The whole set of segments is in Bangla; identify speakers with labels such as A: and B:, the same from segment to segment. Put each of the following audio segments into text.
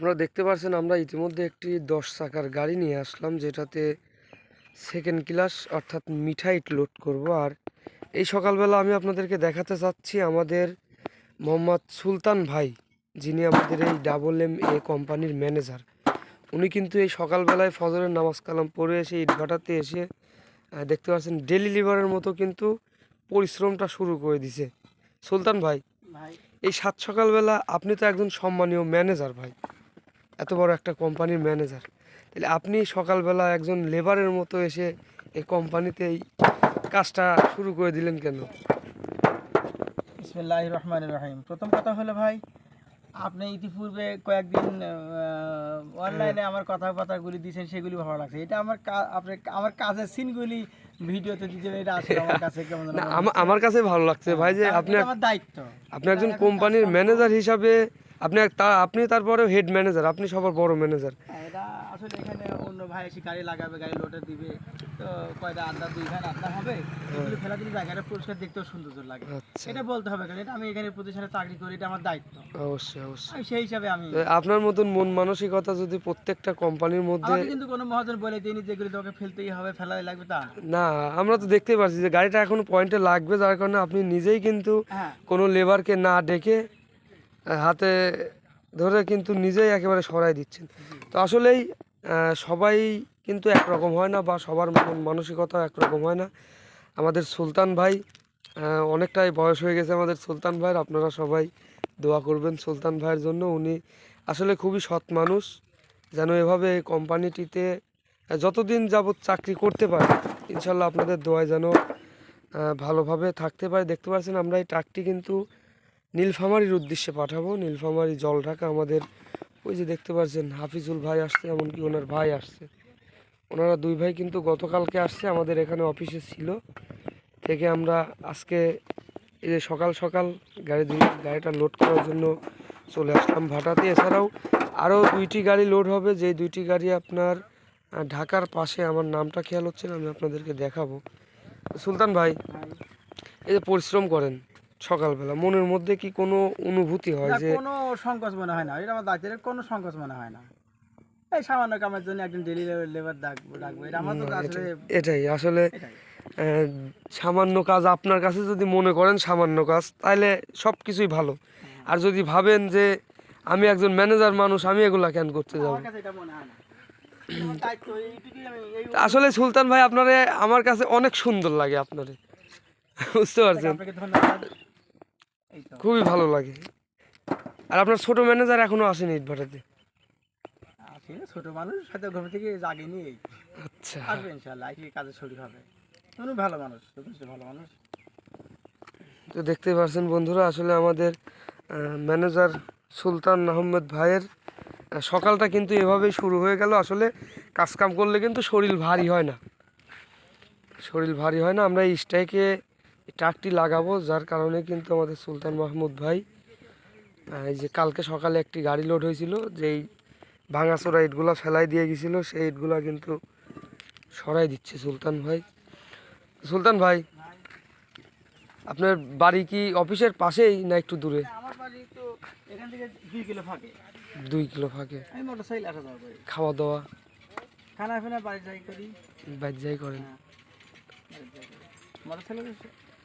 A: আপনারা দেখতে পাচ্ছেন আমরা ইতিমধ্যে একটি দশ চাকার গাড়ি নিয়ে আসলাম যেটাতে সেকেন্ড ক্লাস অর্থাৎ মিঠাইট লোড করব। আর এই সকালবেলা আমি আপনাদেরকে দেখাতে চাচ্ছি আমাদের মোহাম্মদ সুলতান ভাই যিনি আমাদের এই ডাবল এম এ কোম্পানির ম্যানেজার উনি কিন্তু এই সকালবেলায় ফজরের নামাজ কালাম পড়ে এসে ইটভাটাতে এসে দেখতে পাচ্ছেন ডেলি লিভারের মতো কিন্তু পরিশ্রমটা শুরু করে দিছে। সুলতান ভাই
B: ভাই।
A: এই সাত সকালবেলা আপনি তো একজন সম্মানীয় ম্যানেজার ভাই। এত বড় একটা কোম্পানির ম্যানেজার তাহলে আপনি সকালবেলা একজন লেবারের মতো এসে এই কোম্পানিতে এই কাজটা শুরু করে দিলেন কেন?
B: বিসমিল্লাহ রহমান রহিম। প্রথম কথা হলো ভাই আপনি ইতিপূর্বে কয়েকদিন অনলাইনে আমার কথাবার্তাগুলি দিয়েছেন সেগুলি ভালো লাগছে। এটা আমার আপনি আমার কাজের সিনগুলি ভিডিওতে দিয়েছেন এটা আসলে আমার কাছে কেমন মনে।
A: আমার কাছে ভালো লাগছে ভাই যে আপনি
B: আমার দায়িত্ব।
A: আপনি একজন কোম্পানির ম্যানেজার হিসাবে আপনি তা আপনি তারপরেও হেড ম্যানেজার আপনি সবার বড় ম্যানেজার
B: হ্যাঁ, এটা আসলে এখানে অন্য ভাই এসে গাড়ি লাগাবে গাড়ি লোডে দিবে। তো কয়টা আড্ডা দুই আড্ডা হবে। এগুলো দিলে জায়গাটা দেখতেও সুন্দর লাগে।
A: আচ্ছা।
B: এটা বলতে হবে কারণ এটা আমি এখানে প্রতিষ্ঠানে চাকরি করি এটা আমার দায়িত্ব।
A: অবশ্যই অবশ্যই।
B: সেই হিসাবে আমি
A: আপনার মতন মন মানসিকতা যদি প্রত্যেকটা কোম্পানির মধ্যে
B: কিন্তু কোনো মহাজন বলে দিইনি যেগুলো তোকে ফেলতেই হবে ফেলাই লাগবে তা। না।
A: আমরা তো দেখতেই পাচ্ছি যে গাড়িটা এখন পয়েন্টে লাগবে যার কারণে আপনি নিজেই কিন্তু
B: হ্যাঁ।
A: কোনো লেবারকে না ডেকে হাতে ধরে কিন্তু নিজেই একেবারে সরাই দিচ্ছেন। তো আসলেই সবাই কিন্তু একরকম হয় না বা সবার মন মানসিকতা একরকম হয় না। আমাদের সুলতান ভাই অনেকটাই বয়স হয়ে গেছে আমাদের সুলতান ভাইয়ের। আপনারা সবাই দোয়া করবেন সুলতান ভাইয়ের জন্য। উনি আসলে খুবই সৎ মানুষ, যেন এভাবে কোম্পানিটিতে যতদিন যাবৎ চাকরি করতে পারে, ইনশাল্লাহ আপনাদের দোয়ায় যেন ভালোভাবে থাকতে পারে। দেখতে পাচ্ছেন আমরা এই ট্রাকটি কিন্তু নীলফামারির উদ্দেশ্যে পাঠাবো। নীলফামারি জল ঢাকা আমাদের ওই যে দেখতে পাচ্ছেন, হাফিজুল ভাই আসছে, এমনকি ওনার ভাই আসছে। ওনারা দুই ভাই কিন্তু গতকালকে আসছে, আমাদের এখানে অফিসে ছিল। থেকে আমরা আজকে এই যে সকাল সকাল গাড়ি দুই- গাড়িটা লোড করার জন্য চলে আসলাম ভাটাতে। এছাড়াও আরও দুইটি গাড়ি লোড হবে যে দুইটি গাড়ি আপনার ঢাকার পাশে। আমার নামটা খেয়াল হচ্ছে না, আমি আপনাদেরকে দেখাবো। সুলতান ভাই, এই যে পরিশ্রম করেন। সকালবেলা মনের মধ্যে কি কোনো অনুভূতি হয় যে
B: কোনো সংকোচ মনে হয় না এটা আমার দায়িত্বের কোনো সংকোচ মনে হয় না। এই সামান্য কামের জন্য একজন ডেলি লেবার ডাকবো ডাকবো এটা আমার তো আসলে
A: এটাই আসলে সামান্য কাজ আপনার কাছে যদি মনে করেন সামান্য কাজ তাহলে সব কিছুই ভালো। আর যদি ভাবেন যে আমি একজন ম্যানেজার মানুষ আমি এগুলা কেন করতে যাব? আসলে সুলতান ভাই আপনারে আমার কাছে অনেক সুন্দর লাগে আপনারে। বুঝতে পারছেন
B: আপনাকে ধন্যবাদ এই তো
A: খুবই ভালো লাগে। আর আপনার ছোট ম্যানেজার এখনও আসেনি ইটভাটাতে
B: আসি ছোট মানুষ হয়তো থেকে জাগিনি।
A: আচ্ছা।
B: আসবে ইনশাল্লাহ কাজে শরীর হবে। উনি ভালো মানুষ যথেষ্ট ভালো মানুষ।
A: তো দেখতে পাচ্ছেন বন্ধুরা আসলে আমাদের ম্যানেজার সুলতান আহমেদ ভাইয়ের সকালটা কিন্তু এভাবেই শুরু হয়ে গেল। আসলে কাজ কাম করলে কিন্তু শরীর ভারী হয় না। শরীর ভারী হয় না আমরা এই স্ট্রাইকে ট্রাকটি লাগাবো যার কারণে কিন্তু আমাদের সুলতান মাহমুদ ভাই এই যে কালকে সকালে একটি গাড়ি লোড হয়েছিল যেই ভাঙাচোরা ইটগুলো ফেলাই দিয়ে গেছিল সেই ইটগুলো কিন্তু সরাই দিচ্ছে সুলতান ভাই। সুলতান ভাই আপনার বাড়ি কি অফিসের পাশেই না একটু দূরে?
B: দুই কিলো ফাঁকে।
A: খাওয়া দাওয়া
B: খানা ফিনা বাড়ি যাই করি।
A: বাইর যাই করেন।
B: সাইকেল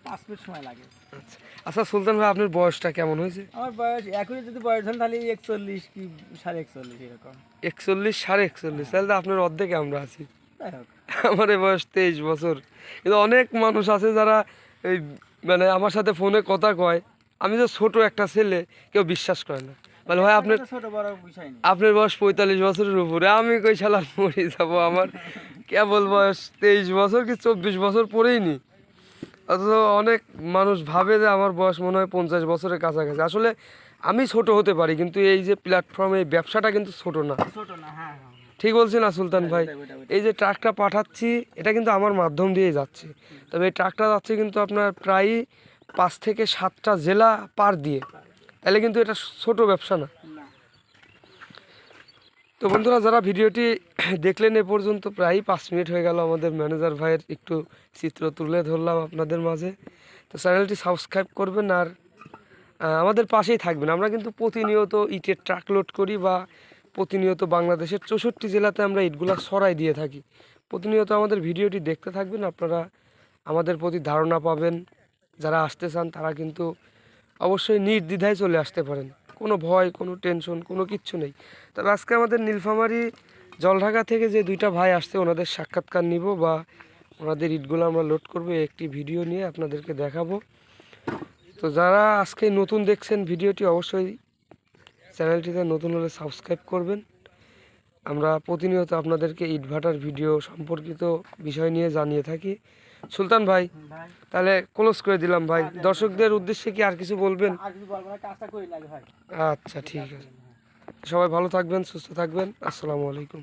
B: পাঁচ মিনিট সময় লাগে।
A: আচ্ছা। আচ্ছা সুলতান ভাই আপনার বয়সটা কেমন হয়েছে?
B: আমার বয়স এখনই যদি বয়স হন তাহলে একচল্লিশ কি সাড়ে একচল্লিশ এরকম।
A: একচল্লিশ সাড়ে একচল্লিশ। তাহলে তো আপনার অর্ধেকে আমরা আছি। আমার এই বয়স তেইশ বছর। কিন্তু অনেক মানুষ আছে যারা এই মানে আমার সাথে ফোনে কথা কয়। আমি যে ছোট একটা ছেলে কেউ বিশ্বাস করে না। বলে ভাই আপনার
B: ছোট বড় বিষয়
A: আপনার বয়স পঁয়তাল্লিশ বছরের উপরে। আমি কই শালার মরে যাব আমার? কেবল বয়স তেইশ বছর কি চব্বিশ বছর পরেই নি? অথচ অনেক মানুষ ভাবে যে আমার বয়স মনে হয় পঞ্চাশ বছরের কাছাকাছি। আসলে আমি ছোট হতে পারি কিন্তু এই যে প্ল্যাটফর্মে এই ব্যবসাটা কিন্তু ছোট না।
B: হ্যাঁ হ্যাঁ।
A: ঠিক বলছি না সুলতান ভাই?
B: ওইটাই, ওইটাই।
A: এই যে ট্রাকটা পাঠাচ্ছি এটা কিন্তু আমার মাধ্যম দিয়ে যাচ্ছে। তবে এই ট্রাকটা যাচ্ছে কিন্তু আপনার প্রায় পাঁচ থেকে সাতটা জেলা পার দিয়ে। তাহলে কিন্তু এটা ছোট ব্যবসা না। তো বন্ধুরা, যারা ভিডিওটি দেখলেন এ পর্যন্ত প্রায় পাঁচ মিনিট হয়ে গেল আমাদের ম্যানেজার ভাইয়ের একটু চিত্র তুলে ধরলাম আপনাদের মাঝে। তো চ্যানেলটি সাবস্ক্রাইব করবেন আর আমাদের পাশেই থাকবেন। আমরা কিন্তু প্রতিনিয়ত ইটের ট্রাক লোড করি বা প্রতিনিয়ত বাংলাদেশের চৌষট্টি জেলাতে আমরা ইটগুলা সরাই দিয়ে থাকি। প্রতিনিয়ত আমাদের ভিডিওটি দেখতে থাকবেন, আপনারা আমাদের প্রতি ধারণা পাবেন। যারা আসতে চান, তারা কিন্তু অবশ্যই নির্দ্বিধায় চলে আসতে পারেন। কোনো ভয়, কোনো টেনশন কোনো কিচ্ছু নেই। তবে আজকে আমাদের নীলফামারি, জলঢাকা থেকে যে দুইটা ভাই আসছে, ওনাদের সাক্ষাৎকার নিব বা ওনাদের ইটগুলো আমরা লোড করব একটি ভিডিও নিয়ে আপনাদেরকে দেখাবো। তো যারা আজকে নতুন দেখছেন ভিডিওটি অবশ্যই চ্যানেলটিতে নতুন হলে সাবস্ক্রাইব করবেন। আমরা প্রতিনিয়ত আপনাদেরকে ইটভাটার ভিডিও সম্পর্কিত বিষয় নিয়ে জানিয়ে থাকি। সুলতান ভাই তাহলে ক্লোজ করে দিলাম ভাই। দর্শকদের উদ্দেশ্যে কি আর কিছু বলবেন? আচ্ছা ঠিক আছে। সবাই ভালো থাকবেন সুস্থ থাকবেন। আসসালামু আলাইকুম।